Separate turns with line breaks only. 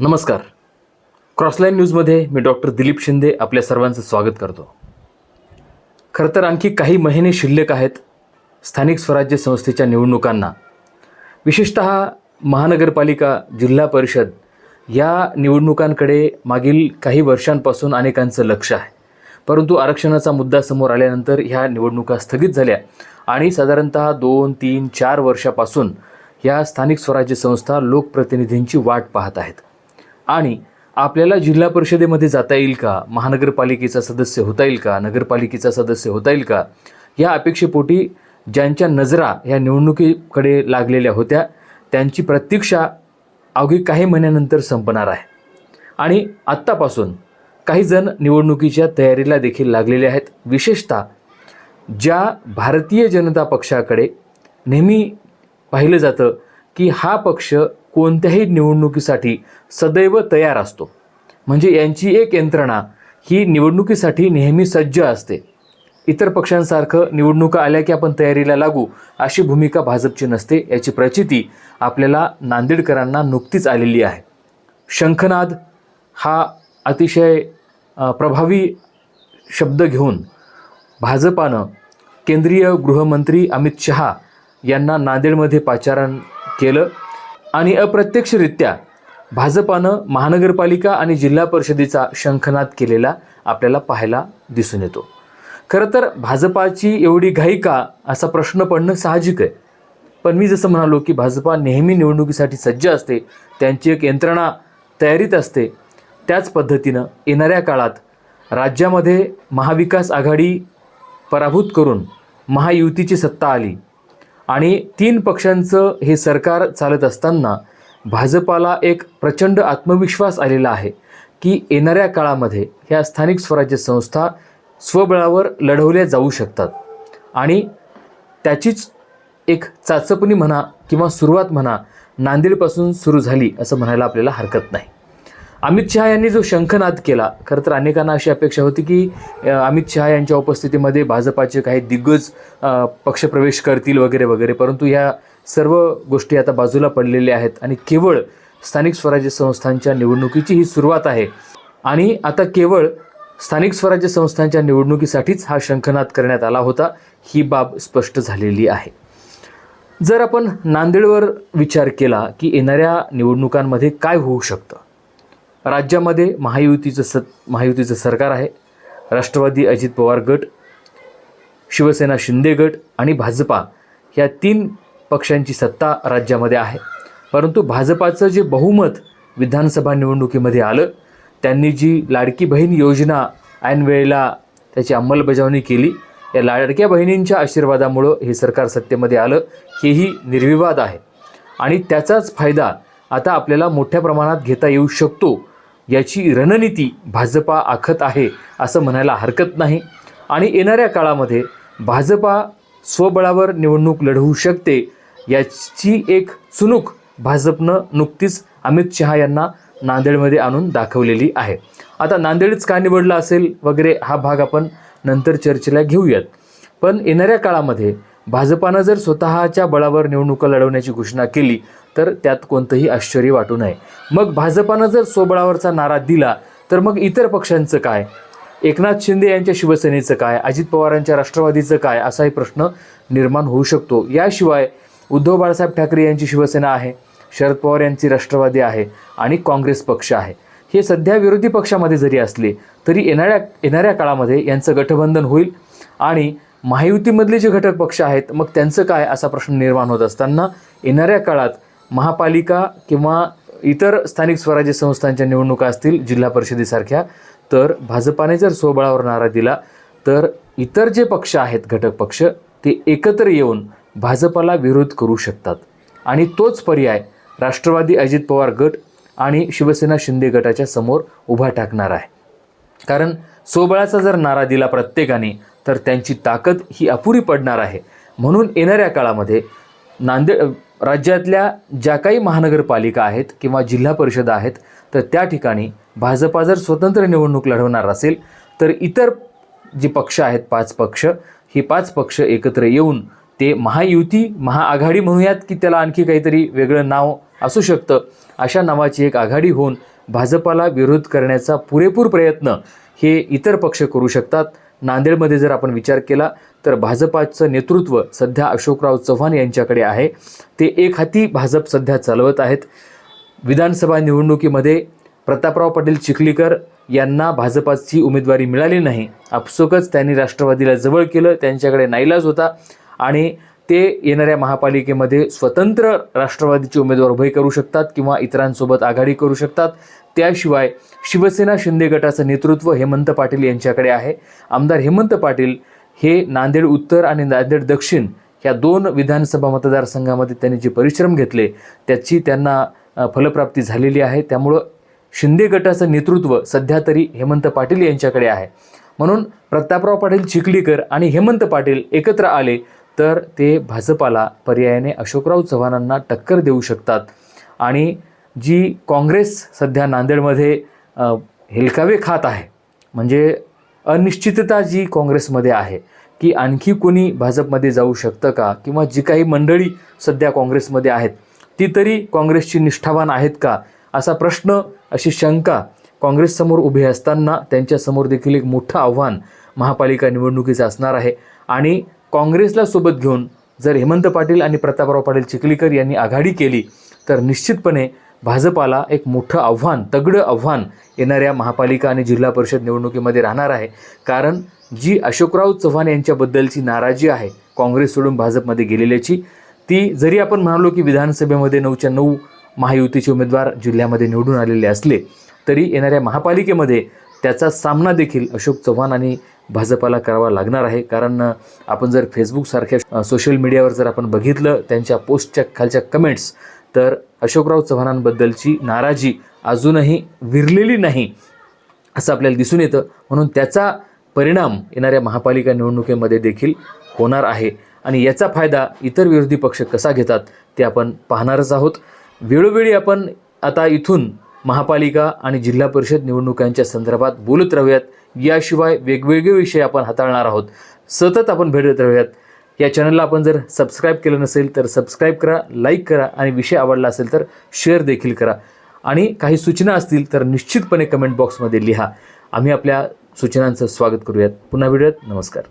नमस्कार. क्रॉसलाईन न्यूजमध्ये मी डॉक्टर दिलीप शिंदे आपल्या सर्वांचं स्वागत करतो. खरं तर आणखी काही महिने शिल्लक आहेत स्थानिक स्वराज्य संस्थेच्या निवडणुकांना. विशेषत महानगरपालिका जिल्हा परिषद या निवडणुकांकडे मागील काही वर्षांपासून अनेकांचं लक्ष आहे. परंतु आरक्षणाचा मुद्दा समोर आल्यानंतर ह्या निवडणुका स्थगित झाल्या आणि साधारणतः दोन तीन चार वर्षापासून ह्या स्थानिक स्वराज्य संस्था लोकप्रतिनिधींची वाट पाहत आहेत. आणि आपल्याला जिल्हा परिषदेमध्ये जाता येईल का? महानगरपालिकेचा सदस्य होता येईल का? नगरपालिकेचा सदस्य होता येईल का? या अपेक्षेपोटी ज्यांच्या नजरा ह्या निवडणुकीकडे लागलेल्या होत्या त्यांची प्रतीक्षा अवघी काही महिन्यानंतर संपणार आहे. आणि आत्तापासून काही जण निवडणुकीच्या तयारीला देखील लागलेले आहेत. विशेषतः ज्या भारतीय जनता पक्षाकडे नेहमी पाहिलं जातं की हा पक्ष कोणत्याही निवडणुकीसाठी सदैव तयार असतो. म्हणजे यांची एक यंत्रणा ही निवडणुकीसाठी नेहमी सज्ज असते. इतर पक्षांसारखं निवडणुका आल्या की आपण तयारीला लागू अशी भूमिका भाजपची नसते याची प्रचिती आपल्याला नांदेडकरांना नुकतीच आलेली आहे. शंखनाद हा अतिशय प्रभावी शब्द घेऊन भाजपानं केंद्रीय गृहमंत्री अमित शहा यांना नांदेडमध्ये पाचारण केलं आणि अप्रत्यक्षरित्या भाजपानं महानगरपालिका आणि जिल्हा परिषदेचा शंखनाद केलेला आपल्याला पाहायला दिसून येतो. खरं तर भाजपाची एवढी घाई का असा प्रश्न पडणं साहजिक आहे. पण मी जसं म्हणालो की भाजपा नेहमी निवडणुकीसाठी सज्ज असते त्यांची एक यंत्रणा तयारीत असते त्याच पद्धतीनं येणाऱ्या काळात राज्यामध्ये महाविकास आघाडी पराभूत करून महायुतीची सत्ता आली आणि तीन पक्षांचं हे सरकार चालत असताना भाजपाला एक प्रचंड आत्मविश्वास आलेला आहे की येणाऱ्या काळामध्ये ह्या स्थानिक स्वराज्य संस्था स्वबळावर लढवल्या जाऊ शकतात. आणि त्याचीच एक चाचपणी म्हणा किंवा सुरुवात म्हणा नांदेडपासून सुरू झाली असं म्हणायला आपल्याला हरकत नाही. अमित शहा यांनी जो शंखनाद केला खरं तर अनेकांना अशी अपेक्षा होती की अमित शहा यांच्या उपस्थितीमध्ये भाजपाचे काही दिग्गज पक्षप्रवेश करतील वगैरे वगैरे. परंतु ह्या सर्व गोष्टी आता बाजूला पडलेल्या आहेत आणि केवळ स्थानिक स्वराज्य संस्थांच्या निवडणुकीची ही सुरुवात आहे. आणि आता केवळ स्थानिक स्वराज्य संस्थांच्या निवडणुकीसाठीच हा शंखनाद करण्यात आला होता ही बाब स्पष्ट झालेली आहे. जर आपण नांदेडवर विचार केला की येणाऱ्या निवडणुकांमध्ये काय होऊ शकतं राज्यामध्ये महायुतीचं स महायुतीचं सरकार आहे. राष्ट्रवादी अजित पवार गट शिवसेना शिंदे गट आणि भाजपा ह्या तीन पक्षांची सत्ता राज्यामध्ये आहे. परंतु भाजपाचं जे बहुमत विधानसभा निवडणुकीमध्ये आलं त्यांनी जी लाडकी बहीण योजना ऐनवेळेला त्याची अंमलबजावणी केली या लाडक्या बहिणींच्या आशीर्वादामुळं हे सरकार सत्तेमध्ये आलं हेही निर्विवाद आहे. आणि त्याचाच फायदा आता आपल्याला मोठ्या प्रमाणात घेता येऊ शकतो याची रणनीती भाजपा आखत आहे असं म्हणायला हरकत नाही. आणि येणाऱ्या काळामध्ये भाजपा स्वबळावर निवडणूक लढवू शकते याची एक चुनूक भाजपनं नुकतीच अमित शहा यांना नांदेडमध्ये आणून दाखवलेली आहे. आता नांदेडच का निवडला असेल वगैरे हा भाग आपण नंतर चर्चेला घेऊयात. पण येणाऱ्या काळामध्ये भाजपानं जर स्वतःच्या बळावर निवडणुका लढवण्याची घोषणा केली तर त्यात कोणतंही आश्चर्य वाटू नये. मग भाजपानं जर सोबळावरचा नारा दिला तर मग इतर पक्षांचं काय? एकनाथ शिंदे यांच्या शिवसेनेचं काय? अजित पवारांच्या राष्ट्रवादीचं काय? असाही प्रश्न निर्माण होऊ शकतो. याशिवाय उद्धव बाळासाहेब ठाकरे यांची शिवसेना आहे शरद पवार यांची राष्ट्रवादी आहे आणि काँग्रेस पक्ष आहे. हे सध्या विरोधी पक्षामध्ये जरी असले तरी येणाऱ्या येणाऱ्या काळामध्ये यांचं गठबंधन होईल आणि महायुतीमधले जे घटक पक्ष आहेत मग त्यांचं काय असा प्रश्न निर्माण होत असताना येणाऱ्या काळात महापालिका किंवा इतर स्थानिक स्वराज्य संस्थांच्या निवडणुका असतील जिल्हा परिषदेसारख्या तर भाजपाने जर स्वबळावर नारा दिला तर इतर जे पक्ष आहेत घटक पक्ष ते एकत्र येऊन भाजपाला विरोध करू शकतात. आणि तोच पर्याय राष्ट्रवादी अजित पवार गट आणि शिवसेना शिंदे गटाच्या समोर उभा टाकणार आहे. कारण सोबळाचा जर नारा दिला प्रत्येकाने तर त्यांची ताकद ही अपुरी पडणार आहे. म्हणून येणाऱ्या काळामध्ये नांदेड राज्यातल्या ज्या काही महानगरपालिका आहेत किंवा जिल्हा परिषदा आहेत तर त्या ठिकाणी भाजपा जर स्वतंत्र निवडणूक लढवणार असेल तर इतर जे पक्ष आहेत पाच पक्ष ही पाच पक्ष एकत्र येऊन ते महायुती महाआघाडी म्हणूयात की त्याला आणखी काहीतरी वेगळं नाव असू शकतं अशा नावाची एक आघाडी होऊन भाजपाला विरोध करण्याचा पुरेपूर प्रयत्न हे इतर पक्ष करू शकतात. नांदेडमध्ये जर आपण विचार केला तर भाजपाचं नेतृत्व सध्या अशोकराव चव्हाण यांच्याकडे आहे. ते एक हाती भाजप सध्या चालवत आहेत. विधानसभा निवडणुकीमध्ये प्रतापराव पाटील चिखलीकर यांना भाजपाची उमेदवारी मिळाली नाही. आपसोकच त्यांनी राष्ट्रवादीला जवळ केलं त्यांच्याकडे नाईलाज होता आणि ते येणाऱ्या महापालिकेमध्ये स्वतंत्र राष्ट्रवादीचे उमेदवार उभे करू शकतात किंवा इतरांसोबत आघाडी करू शकतात. त्याशिवाय शिवसेना शिंदे गटाचं नेतृत्व हेमंत पाटील यांच्याकडे आहे. आमदार हेमंत पाटील हे नांदेड उत्तर आणि नांदेड दक्षिण ह्या दोन विधानसभा मतदारसंघामध्ये त्यांनी जे परिश्रम घेतले त्याची त्यांना फलप्राप्ती झालेली आहे. त्यामुळं शिंदे गटाचं नेतृत्व सध्या तरी हेमंत पाटील यांच्याकडे आहे. म्हणून प्रतापराव पाटील चिखलीकर आणि हेमंत पाटील एकत्र आले. तर ते भाजपाला पर्यायाने अशोकराव चव्हाणांना टक्कर देऊ शकतात. आणि जी काँग्रेस सध्या नांदेडमध्ये हेलकावे खात आहे म्हणजे अनिश्चितता जी काँग्रेसमध्ये आहे की आणखी कोणी भाजपमध्ये जाऊ शकतं का? किंवा जी काही मंडळी सध्या काँग्रेसमध्ये आहेत ती तरी काँग्रेसची निष्ठावान आहेत का? असा प्रश्न अशी शंका काँग्रेससमोर उभे असताना त्यांच्यासमोर देखील एक मोठं आव्हान महापालिका निवडणुकीचं असणार आहे. आणि काँग्रेसला सोबत घेऊन जर हेमंत पाटील आणि प्रतापराव पाटील चिखलीकर यांनी आघाडी केली तर निश्चितपणे भाजपाला एक मोठं आव्हान तगडं आव्हान येणाऱ्या महापालिका आणि जिल्हा परिषद निवडणुकीमध्ये राहणार आहे. कारण जी अशोकराव चव्हाण यांच्याबद्दलची नाराजी आहे काँग्रेस सोडून भाजपमध्ये गेलेल्याची ती जरी आपण म्हणालो की विधानसभेमध्ये नऊच्या नऊ महायुतीचे उमेदवार जिल्ह्यामध्ये निवडून आलेले असले तरी येणाऱ्या महापालिकेमध्ये त्याचा सामना देखील अशोक चव्हाण आणि भाजपाला करावा लागणार आहे. कारण आपण जर फेसबुकसारख्या सोशल मीडियावर जर आपण बघितलं त्यांच्या पोस्टच्या खालच्या कमेंट्स तर अशोकराव चव्हाणांबद्दलची नाराजी अजूनही विरलेली नाही असं आपल्याला दिसून येतं. म्हणून त्याचा परिणाम येणाऱ्या महापालिका निवडणुकीमध्ये देखील होणार आहे. आणि याचा फायदा इतर विरोधी पक्ष कसा घेतात ते आपण पाहणारच आहोत. वेळोवेळी आपण आता इथून महापालिका आणि जिल्हा परिषद निवडणुकांच्या संदर्भात बोलत राहूयात. याशिवाय वेगवेगळे विषय आपण हाताळणार आहोत. सतत आपण भेटत राहूयात. या चॅनलला आपण जर सबस्क्राईब केलं नसेल तर सबस्क्राईब करा लाईक करा आणि विषय आवडला असेल तर शेअर देखील करा. आणि काही सूचना असतील तर निश्चितपणे कमेंट बॉक्समध्ये लिहा. आम्ही आपल्या सूचनांचं स्वागत करूयात. पुन्हा भेटूयात. नमस्कार.